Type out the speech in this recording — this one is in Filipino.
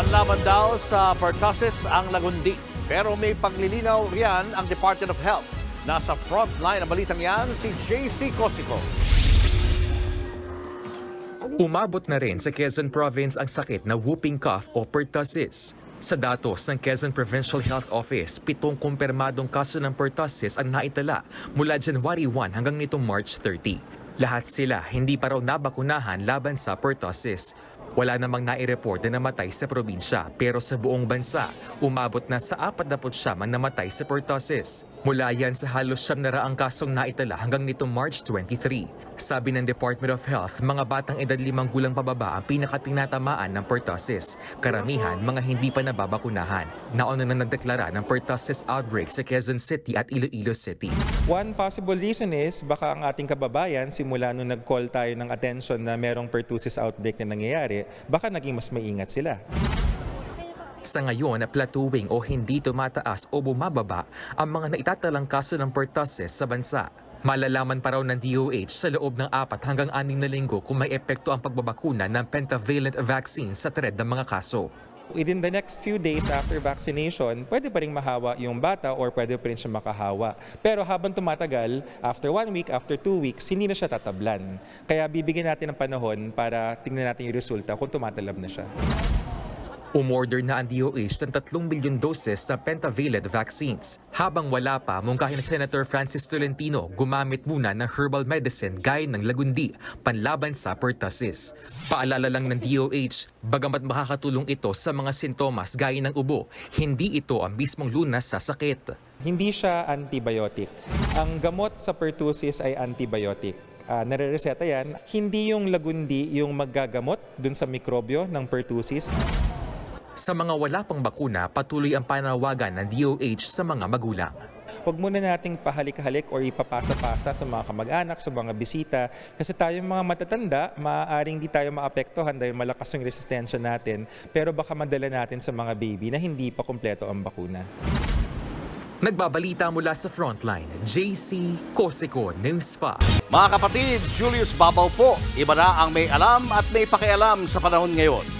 Panlaban daw sa pertussis ang lagundi. Pero may paglilinaw riyan ang Department of Health. Nasa frontline ng balitang yan si JC Cosico. Umabot na rin sa Quezon Province ang sakit na whooping cough o pertussis. Sa datos ng Quezon Provincial Health Office, pitong kumpirmadong kaso ng pertussis ang naitala mula January 1 hanggang nitong March 30. Lahat sila hindi pa raw nabakunahan laban sa pertussis. Wala namang nai-report na namatay sa probinsya pero sa buong bansa, umabot na sa 49 ang namatay sa pertussis. Mula yan sa halos siyam na raang kasong naitala hanggang nitong March 23. Sabi ng Department of Health, mga batang edad limang gulang pababa ang pinakatinatamaan ng pertussis. Karamihan, mga hindi pa nababakunahan. Nauna na nagdeklara ng pertussis outbreak sa Quezon City at Iloilo City. One possible reason is baka ang ating kababayan simula nung nag-call tayo ng attention na merong pertussis outbreak na nangyayari, baka naging mas maingat sila. Sa ngayon, plateauing o hindi tumataas o bumababa ang mga naitatalang kaso ng pertussis sa bansa. Malalaman pa raw ng DOH sa loob ng apat hanggang anim na linggo kung may epekto ang pagbabakuna ng pentavalent vaccine sa thread ng mga kaso. Within the next few days after vaccination, pwede pa rin mahawa yung bata or pwede pa rin siya makahawa. Pero habang tumatagal, after one week, after two weeks, hindi na siya tatablan. Kaya bibigyan natin ng panahon para tingnan natin yung resulta kung tumatalab na siya. Umorder na ang DOH ng 3 milyon doses ng pentavalent vaccines. Habang wala pa, mungkahin ni Senator Francis Tolentino gumamit muna ng herbal medicine gaya ng lagundi panlaban sa pertussis. Paalala lang ng DOH, bagamat makakatulong ito sa mga sintomas gaya ng ubo, hindi ito ang mismong lunas sa sakit. Hindi siya antibiotic. Ang gamot sa pertussis ay antibiotic. Uh, nare-reseta yan. Hindi yung lagundi yung maggagamot dun sa mikrobyo ng pertussis. Sa mga wala pang bakuna, patuloy ang panawagan ng DOH sa mga magulang. Huwag muna nating pahalik-halik or ipapasa-pasa sa mga kamag-anak, sa mga bisita. Kasi tayong mga matatanda, maaaring di tayo maapektuhan dahil malakas yung resistensya natin. Pero baka madala natin sa mga baby na hindi pa kumpleto ang bakuna. Nagbabalita mula sa Frontline, JC Cosico News 5. Mga kapatid, Julius Babaw po. Iba na ang may alam at may pakialam sa panahon ngayon.